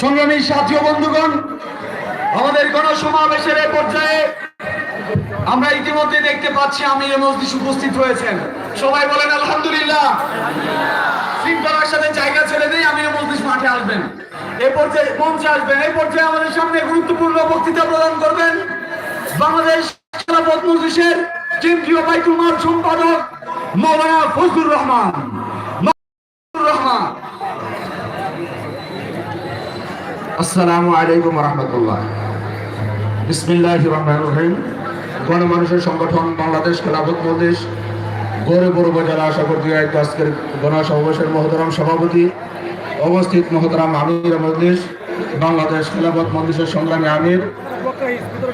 সংগ্রামী সাথী ও বন্ধুগণ, আমাদের গণসমাবেশের পর্যায়ে আমরা ইতিমধ্যে দেখতে পাচ্ছি আমির মসজিদ উপস্থিত হয়েছেন সবাই বলেন, আলহামদুলিল্লাহ। শৃঙ্খলার সাথে জায়গা ছেড়ে দিয়ে মসজিদ মাঠে আসবেন। এ পর্যায়ে মঞ্চে আসবেন। পর্যায়ে আমাদের সামনে গুরুত্বপূর্ণ বক্তৃতা প্রদান করবেন বাংলাদেশ খেলাফত মজলিসের কেন্দ্রীয় সম্পাদক মৌলানা ফজলুর রহমান ফজলুর রহমান আসসালামু আলাইকুম রহমতুল্লাহ। বিসমিল্লাহ রহমান রহিম। গণমানুষের সংগঠন বাংলাদেশ খেলাফত মজলিস গৌরবপুর উপজেলা আশা করতে আজকের গণসমাবেশের মহতরাম সভাপতি অবস্থিত মহতরাম আমির মজলিস, বাংলাদেশ খেলাফত মজলিসের সংগ্রামী আমির,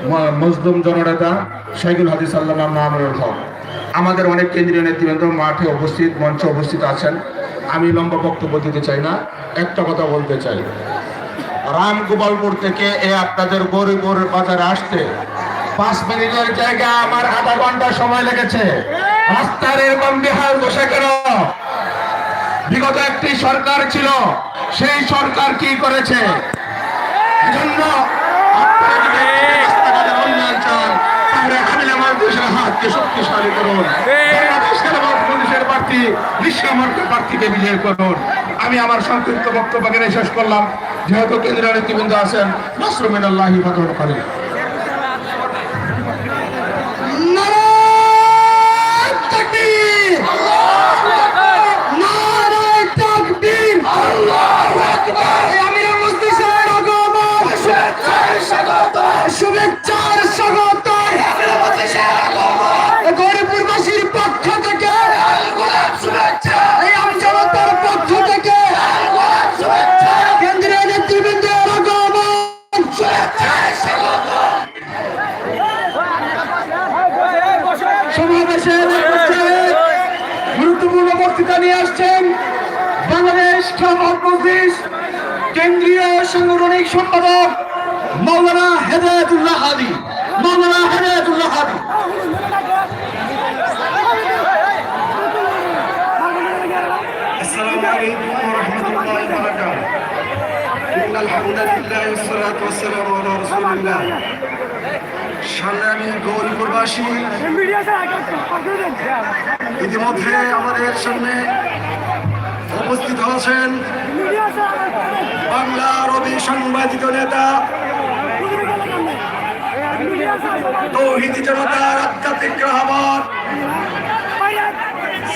ম- মজলুম জননেতা শাইকুল হাদিস আল্লাহ মামুনুল হক। আমাদের অনেক কেন্দ্রীয় নেতৃবৃন্দ মাঠে উপস্থিত, মঞ্চে উপস্থিত আছেন। আমি লম্বা বক্তব্য দিতে চাই না, একটা কথা বলতে চাই। রামগোপালপুর থেকে এ আপনাদের গরিপুর বাজারে আসতে পাঁচ মিনিটের জায়গায় আমার আধা ঘণ্টা সময় লেগেছে। রাস্তার এরকম বিহার বসে গেল। বিগত একটি সরকার ছিল, সেই সরকার কি করেছে? এজন্য আপনারা শক্তিশালী করুন প্রার্থীকে বিজয় করুন। আমি আমার সংক্ষিপ্ত বক্তব্য শেষ করলাম। যেহেতু কেন্দ্রীয় নেতৃবৃন্দ আছেন নাসরুমিন আল্লাহ হিফাতুল নিয়ে আসছেন বাংলাদেশ খেলাফত মজলিস কেন্দ্রীয় সাংগঠনিক সম্পাদক মৌলানা হেদায়তুল্লাহ হাদি মৌলানা হেদায়তুল্লাহ হাদি السلام عليكم ورحمة الله وبركاته إن الحمد لله والصلاة والسلام على رسول الله সংগ্রামী গৌরীপুরবাসী ইতিমধ্যে আমাদের সামনে উপস্থিত হয়েছেন বাংলা রবি সাংবাদিক নেতা, তৌহিদি জনতার আধ্যাত্মিক রাহবার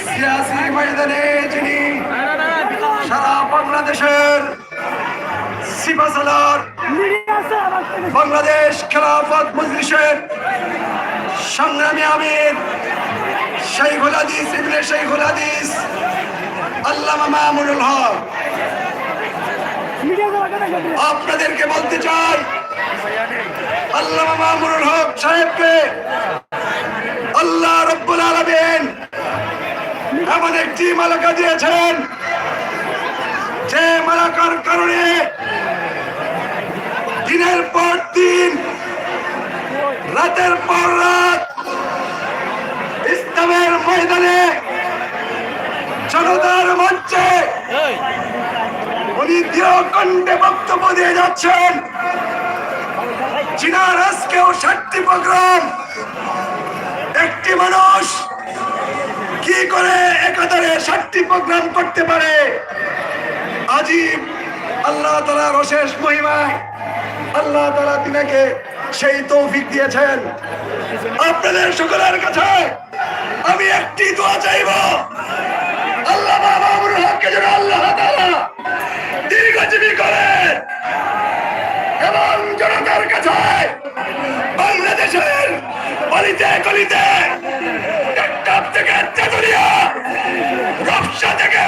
সিয়াসি ময়দানে যিনি সারা বাংলাদেশের সিপাসালার বাংলাদেশ খেলাফত মজলিসের সংগ্রামী আমির শেখুল হাদিস, ইবনে শেখুল হাদিস। আল্লামা মামুনুল হক। আপনাদেরকে বলতে চাই, আল্লামা মামুনুল হক সাহেবকে আল্লাহ রব্বুল আলামিন এমন একটি মালাকা দিয়েছেন। যে মালাকার কারণে দিনের পর দিন, রাতের পর রাত ময়দানে জনতার মঞ্চে উনি দৃঢ় কণ্ঠে বক্তব্য দিয়ে যাচ্ছেন। চীনার আজকেও ষাটটি প্রোগ্রাম। একটি মানুষ কি করে একাধারে ষাটটি প্রোগ্রাম করতে পারে? আজীব আল্লাহ তালার অশেষ মহিমায় আল্লাহ তালা তিনাকে সেই তৌফিক দিয়েছেন। আপনাদের সকলের কাছে আমি একটি দোয়া চাইব। আল্লাহ বাবা হককে যেন আল্লাহ তারা দীর্ঘজীবী করে। এবং জনতার কাছে বাংলাদেশের অলিতে গলিতে থেকে চাতুরিয়া রবসা থেকে